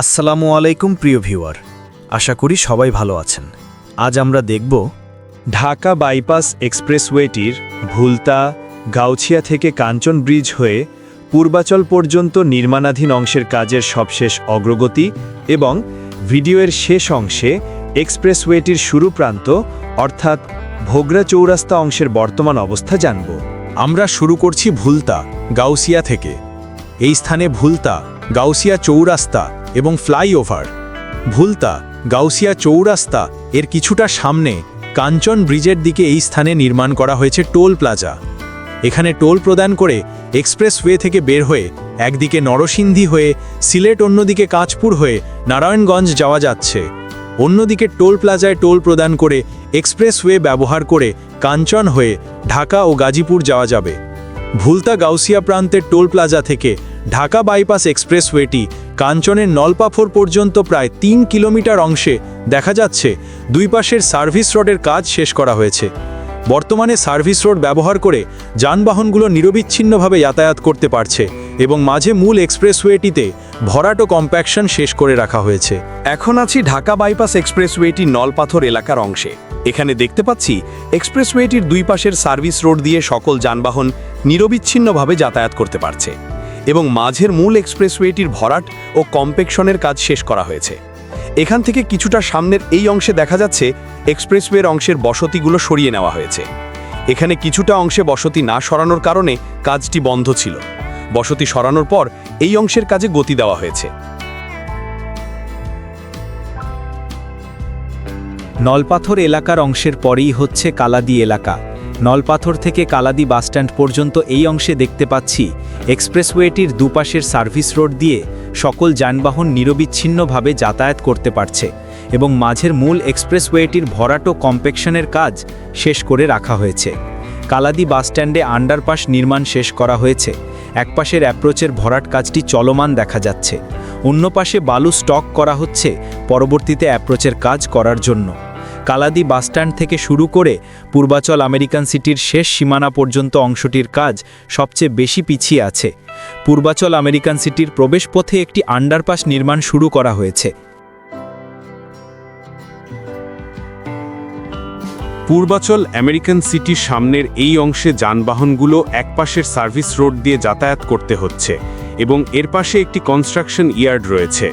আসসালামু আলাইকুম, প্রিয় ভিউয়ার। আশা করি সবাই ভালো আছেন। আজ আমরা দেখব ঢাকা বাইপাস এক্সপ্রেসওয়েটির ভুলতা, গাউছিয়া থেকে কাঞ্চন ব্রিজ হয়ে পূর্বাচল পর্যন্ত নির্মাণাধীন অংশের কাজের সবশেষ অগ্রগতি এবং ভিডিওর শেষ অংশে এক্সপ্রেসওয়েটির শুরু প্রান্ত, অর্থাৎ ভোগরা চৌরাস্তা অংশের বর্তমান অবস্থা জানব। আমরা শুরু করছি ভুলতা গাউসিয়া থেকে। এই স্থানে ভুলতা গাউসিয়া চৌরাস্তা এবং ফ্লাইওভার। ভুলতা, গাউসিয়া চৌরাস্তা এর কিছুটা সামনে কাঞ্চন ব্রিজের দিকে এই স্থানে নির্মাণ করা হয়েছে টোল প্লাজা। এখানে টোল প্রদান করে এক্সপ্রেসওয়ে থেকে বের হয়ে একদিকে নরসিংদী হয়ে সিলেট, অন্যদিকে কাঁচপুর হয়ে নারায়ণগঞ্জ যাওয়া যাচ্ছে। অন্যদিকে টোল প্লাজায় টোল প্রদান করে এক্সপ্রেসওয়ে ব্যবহার করে কাঞ্চন হয়ে ঢাকা ও গাজীপুর যাওয়া যাবে। ভুলতা, গাউসিয়া প্রান্তের টোল প্লাজা থেকে ঢাকা বাইপাস এক্সপ্রেসওয়েটি কাঞ্চনের নলপাফর পর্যন্ত প্রায় তিন কিলোমিটার অংশে দেখা যাচ্ছে দুই পাশের সার্ভিস রোডের কাজ শেষ করা হয়েছে। বর্তমানে সার্ভিস রোড ব্যবহার করে যানবাহনগুলো নিরবিচ্ছিন্নভাবে যাতায়াত করতে পারছে এবং মাঝে মূল এক্সপ্রেসওয়েটিতে ভরাট কম্প্যাকশন শেষ করে রাখা হয়েছে। এখন আছি ঢাকা বাইপাস এক্সপ্রেসওয়েটি নলপাথর এলাকার অংশে। এখানে দেখতে পাচ্ছি এক্সপ্রেসওয়েটির দুই পাশের সার্ভিস রোড দিয়ে সকল যানবাহন নিরবিচ্ছিন্নভাবে যাতায়াত করতে পারছে। এবং মাঝের মূল এক্সপ্রেসওয়েটির ভরাট ও কম্পেকশনের কাজ শেষ করা হয়েছে। এখান থেকে কিছুটা সামনের এই অংশে দেখা যাচ্ছে এক্সপ্রেসওয়ের অংশের বসতিগুলো সরিয়ে নেওয়া হয়েছে। এখানে কিছুটা অংশে বসতি না সরানোর কারণে কাজটি বন্ধ ছিল। বসতি সরানোর পর এই অংশের কাজে গতি দেওয়া হয়েছে। নলপাথর এলাকার অংশের পরেই হচ্ছে কালাদি এলাকা। নলপাথর থেকে কালাদি বাসস্ট্যান্ড পর্যন্ত এই অংশে দেখতে পাচ্ছি এক্সপ্রেসওয়েটির দুপাশের সার্ভিস রোড দিয়ে সকল যানবাহন নিরবিচ্ছিন্নভাবে যাতায়াত করতে পারছে এবং মাঝের মূল এক্সপ্রেসওয়েটির ভরাট কম্পেকশনের কাজ শেষ করে রাখা হয়েছে। কালাদি বাসস্ট্যান্ডে আন্ডারপাস নির্মাণ শেষ করা হয়েছে। একপাশের অ্যাপ্রোচের ভরাট কাজটি চলমান দেখা যাচ্ছে। অন্য পাশে বালু স্টক করা হচ্ছে। পরবর্তীতে অ্যাপ্রোচের কাজ করার জন্য। কালাদি বাসস্ট্যান্ড থেকে শুরু করে পূর্বাচল আমেরিকান সিটির শেষ সীমানা পর্যন্ত অংশটির কাজ সবচেয়ে বেশি পিছিয়ে আছে। পূর্বাচল আমেরিকান সিটির প্রবেশপথে একটি আন্ডারপাস নির্মাণ শুরু করা হয়েছে। পূর্বাচল আমেরিকান সিটির সামনের এই অংশে যানবাহনগুলো একপাশের সার্ভিস রোড দিয়ে যাতায়াত করতে হচ্ছে এবং এর পাশে একটি কনস্ট্রাকশন ইয়ার্ড রয়েছে।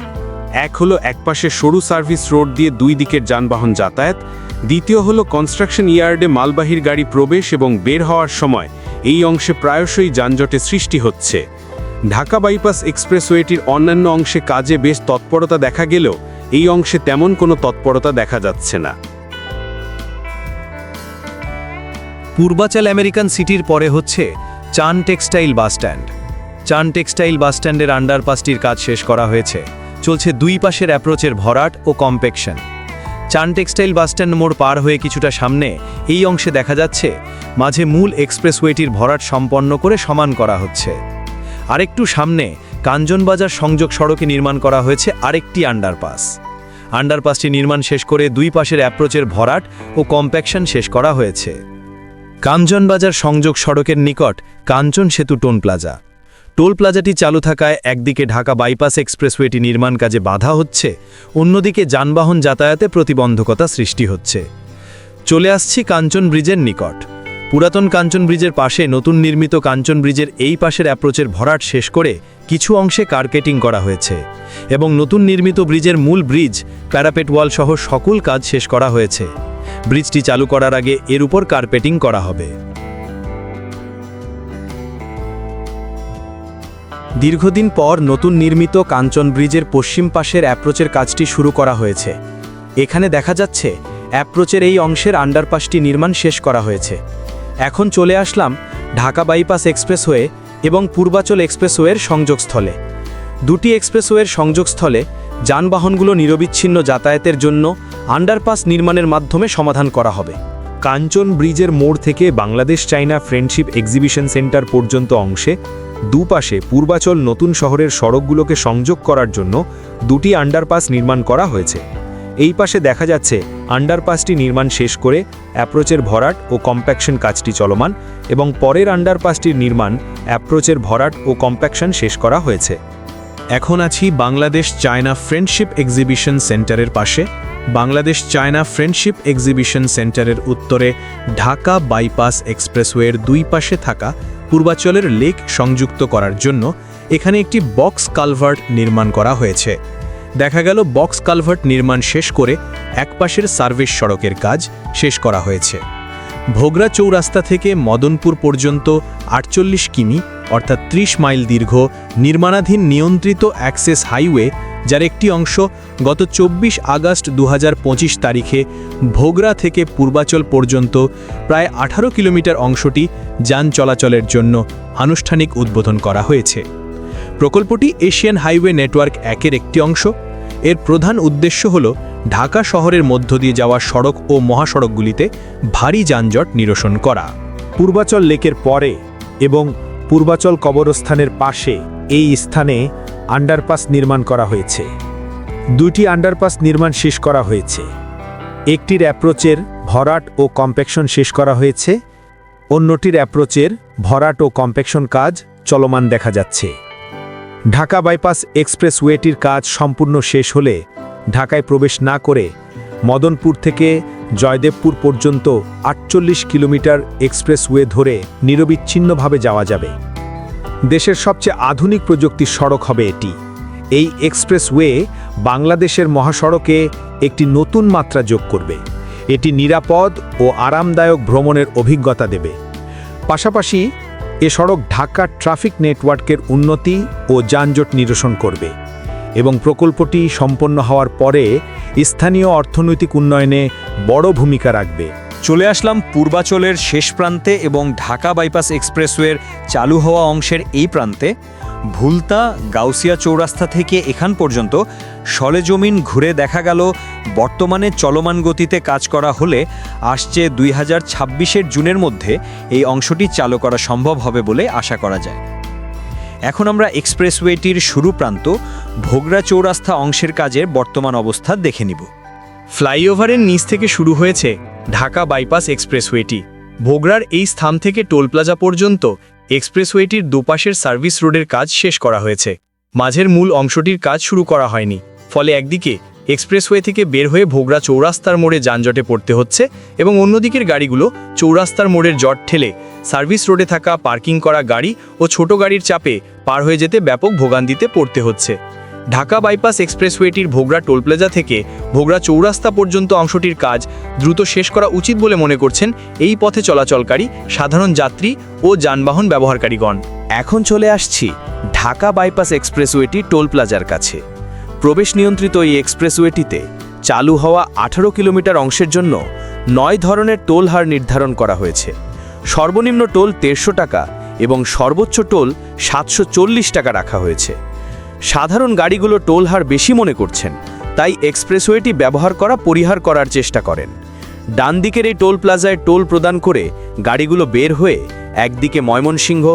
এক হলো একপাশে সরু সার্ভিস রোড দিয়ে দুই দিকের যানবাহন যাতায়াত, দ্বিতীয় হলো কনস্ট্রাকশন ইয়ার্ডে মালবাহীর গাড়ি প্রবেশ এবং বের হওয়ার সময় এই অংশে প্রায়শই যানজটে সৃষ্টি হচ্ছে। ঢাকা বাইপাস এক্সপ্রেসওয়েটির অন্যান্য অংশে কাজে বেশ তৎপরতা দেখা গেলেও এই অংশে তেমন কোনো তৎপরতা দেখা যাচ্ছে না। পূর্বাচল আমেরিকান সিটির পরে হচ্ছে Chan textile bus stand. Chan textile বাসস্ট্যান্ডের আন্ডারপাসটির কাজ শেষ করা হয়েছে। চলছে দুই পাশের অ্যাপ্রোচের ভরাট ও compaction. Chan textile bus stand মোড় পার হয়ে কিছুটা সামনে এই অংশে দেখা যাচ্ছে, মাঝে মূল এক্সপ্রেসওয়েটির ভরাট সম্পন্ন করে সমান করা হচ্ছে। আরেকটু সামনে কাঞ্জনবাজার সংযোগ সড়কে নির্মাণ করা হয়েছে আরেকটি আন্ডারপাস। আন্ডারপাসটি নির্মাণ শেষ করে দুই পাশের অ্যাপ্রোচের ভরাট ও কম্প্যাকশন শেষ করা হয়েছে। কাঞ্চনবাজার সংযোগ সড়কের নিকট কাঞ্চন সেতু টোন প্লাজা। টোল প্লাজাটি চালু থাকায় একদিকে ঢাকা বাইপাস এক্সপ্রেসওয়েটি নির্মাণ কাজে বাধা হচ্ছে, অন্যদিকে যানবাহন যাতায়াতে প্রতিবন্ধকতা সৃষ্টি হচ্ছে। চলে আসছি কাঞ্চন ব্রিজের নিকট। পুরাতন কাঞ্চন ব্রিজের পাশে নতুন নির্মিত কাঞ্চন ব্রিজের এই পাশের অ্যাপ্রোচের ভরাট শেষ করে কিছু অংশে কার্কেটিং করা হয়েছে এবং নতুন নির্মিত ব্রিজের মূল ব্রিজ, প্যারাপেট ওয়াল সহ সকল কাজ শেষ করা হয়েছে। ব্রিজটি চালু করার আগে এর উপর কার্পেটিং করা হবে। দীর্ঘদিন পর নতুন নির্মিত কাঞ্চন ব্রিজের পশ্চিম পাশের অ্যাপ্রোচের কাজটি শুরু করা হয়েছে। এখানে দেখা যাচ্ছে, অ্যাপ্রোচের এই অংশের আন্ডারপাসটি নির্মাণ শেষ করা হয়েছে। এখন চলে আসলাম ঢাকা বাইপাস এক্সপ্রেসওয়ে এবং পূর্বাচল এক্সপ্রেসওয়ের সংযোগস্থলে। দুটি এক্সপ্রেসওয়ের সংযোগস্থলে যানবাহনগুলো নিরবিচ্ছিন্ন যাতায়াতের জন্য আন্ডারপাস নির্মাণের মাধ্যমে সমাধান করা হবে। কাঞ্চন ব্রিজের মোড় থেকে Bangladesh China friendship exhibition centre পর্যন্ত অংশে দুপাশে পূর্বাচল নতুন শহরের সড়কগুলোকে সংযোগ করার জন্য দুটি আন্ডারপাস নির্মাণ করা হয়েছে। এই পাশে দেখা যাচ্ছে আন্ডারপাসটি নির্মাণ শেষ করে অ্যাপ্রোচের ভরাট ও কম্প্যাকশন কাজটি চলমান এবং পরের আন্ডারপাসটির নির্মাণ অ্যাপ্রোচের ভরাট ও কম্প্যাকশন শেষ করা হয়েছে। এখন আছি বাংলাদেশ চায়না ফ্রেন্ডশিপ এক্সিবিশন সেন্টারের পাশে। বাংলাদেশ চায়না ফ্রেন্ডশিপ এক্সিবিশন সেন্টারের উত্তরে ঢাকা বাইপাস এক্সপ্রেসওয়ের দুই পাশে থাকা পূর্বাচলের লেক সংযুক্ত করার জন্য এখানে একটি বক্স কালভার্ট নির্মাণ করা হয়েছে। দেখা গেল বক্স কালভার্ট নির্মাণ শেষ করে একপাশের সার্ভিস সড়কের কাজ শেষ করা হয়েছে। ভোগরা চৌরাস্তা থেকে মদনপুর পর্যন্ত আটচল্লিশ কিমি, অর্থাৎ ৩০ মাইল দীর্ঘ, নির্মাণাধীন নিয়ন্ত্রিত অ্যাক্সেস হাইওয়ে যার একটি অংশ গত চব্বিশ আগস্ট দু হাজার পঁচিশ তারিখে ভোগরা থেকে পূর্বাচল পর্যন্ত প্রায় আঠারো কিলোমিটার অংশটি যান চলাচলের জন্য আনুষ্ঠানিক উদ্বোধন করা হয়েছে। প্রকল্পটি এশিয়ান হাইওয়ে নেটওয়ার্ক একের একটি অংশ। এর প্রধান উদ্দেশ্য হল ঢাকা শহরের মধ্য দিয়ে যাওয়া সড়ক ও মহাসড়কগুলিতে ভারী যানজট নিরসন করা। পূর্বাচল লেকের পরে এবং পূর্বাচল কবরস্থানের পাশে এই স্থানে আন্ডারপাস নির্মাণ করা হয়েছে। দুটি আন্ডারপাস নির্মাণ শেষ করা হয়েছে। একটির অ্যাপ্রোচের ভরাট ও কম্প্যাকশন শেষ করা হয়েছে। অন্যটির অ্যাপ্রোচের ভরাট ও কম্প্যাকশন কাজ চলমান দেখা যাচ্ছে। ঢাকা বাইপাস এক্সপ্রেসওয়েটির কাজ সম্পূর্ণ শেষ হলে ঢাকায় প্রবেশ না করে মদনপুর থেকে জয়দেবপুর পর্যন্ত আটচল্লিশ কিলোমিটার এক্সপ্রেসওয়ে ধরে নিরবিচ্ছিন্নভাবে যাওয়া যাবে। দেশের সবচেয়ে আধুনিক প্রযুক্তির সড়ক হবে এটি। এই এক্সপ্রেসওয়ে বাংলাদেশের মহাসড়কে একটি নতুন মাত্রা যোগ করবে। এটি নিরাপদ ও আরামদায়ক ভ্রমণের অভিজ্ঞতা দেবে। পাশাপাশি এ সড়ক ঢাকা ট্রাফিক নেটওয়ার্কের উন্নতি ও যানজট নিরসন করবে এবং প্রকল্পটি সম্পন্ন হওয়ার পরে স্থানীয় অর্থনৈতিক উন্নয়নে বড় ভূমিকা রাখবে। চলে আসলাম পূর্বাচলের শেষ প্রান্তে এবং ঢাকা বাইপাস এক্সপ্রেসওয়ের চালু হওয়া অংশের এই প্রান্তে। ভুলতা, গাউসিয়া চৌরাস্তা থেকে এখান পর্যন্ত সলেজমিন ঘুরে দেখা গেল বর্তমানে চলমান গতিতে কাজ করা হলে আসছে দুই হাজার ছাব্বিশের জুনের মধ্যে এই অংশটি চালু করা সম্ভব হবে বলে আশা করা যায়। এখন আমরা এক্সপ্রেসওয়েটির শুরু প্রান্ত, ভোগরা চৌরাস্তা অংশের কাজের বর্তমান অবস্থা দেখে নিব। ফ্লাইওভারের নিচ থেকে শুরু হয়েছে ঢাকা বাইপাস এক্সপ্রেসওয়েটি। ভোগড়ার এই স্থান থেকে টোল প্লাজা পর্যন্ত এক্সপ্রেসওয়েটির দুপাশের সার্ভিস রোডের কাজ শেষ করা হয়েছে। মাঝের মূল অংশটির কাজ শুরু করা হয়নি। ফলে একদিকে এক্সপ্রেসওয়ে থেকে বের হয়ে ভোগড়া চৌরাস্তার মোড়ে যানজটে পড়তে হচ্ছে এবং অন্যদিকের গাড়িগুলো চৌরাস্তার মোড়ের জট ঠেলে সার্ভিস রোডে থাকা পার্কিং করা গাড়ি ও ছোট গাড়ির চাপে পার হয়ে যেতে ব্যাপক ভোগান্তিতে পড়তে হচ্ছে। ঢাকা বাইপাস এক্সপ্রেসওয়েটির ভোগড়া টোল প্লাজা থেকে ভোগড়া চৌরাস্তা পর্যন্ত অংশটির কাজ দ্রুত শেষ করা উচিত বলে মনে করছেন এই পথে চলাচলকারী সাধারণ যাত্রী ও যানবাহন ব্যবহারকারীগণ। এখন চলে আসছি ঢাকা বাইপাস এক্সপ্রেসওয়েটি টোল প্লাজার কাছে। প্রবেশ নিয়ন্ত্রিত এই এক্সপ্রেসওয়েটিতে চালু হওয়া আঠারো কিলোমিটার অংশের জন্য নয় ধরনের টোল হার নির্ধারণ করা হয়েছে। সর্বনিম্ন টোল দেড়শো টাকা এবং সর্বোচ্চ টোল সাতশো চল্লিশ টাকা রাখা হয়েছে। সাধারণ গাড়িগুলো টোল হার বেশি মনে করছেন, তাই এক্সপ্রেসওয়েটি ব্যবহার করা পরিহার করার চেষ্টা করেন। ডান দিকের এই টোল প্লাজায় টোল প্রদান করে গাড়িগুলো বের হয়ে একদিকে ময়মনসিংহ,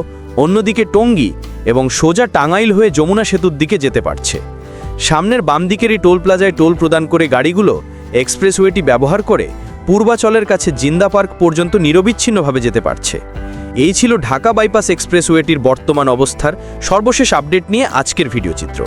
অন্যদিকে টঙ্গী এবং সোজা টাঙ্গাইল হয়ে যমুনা সেতুর দিকে যেতে পারছে। সামনের বাম দিকের এই টোল প্লাজায় টোল প্রদান করে গাড়িগুলো এক্সপ্রেসওয়েটি ব্যবহার করে পূর্বাচলের কাছে জিন্দা পার্ক পর্যন্ত নিরবিচ্ছিন্নভাবে যেতে পারছে। এই ছিল ঢাকা বাইপাস এক্সপ্রেসওয়েটির বর্তমান অবস্থার সর্বশেষ আপডেট নিয়ে আজকের ভিডিও চিত্র।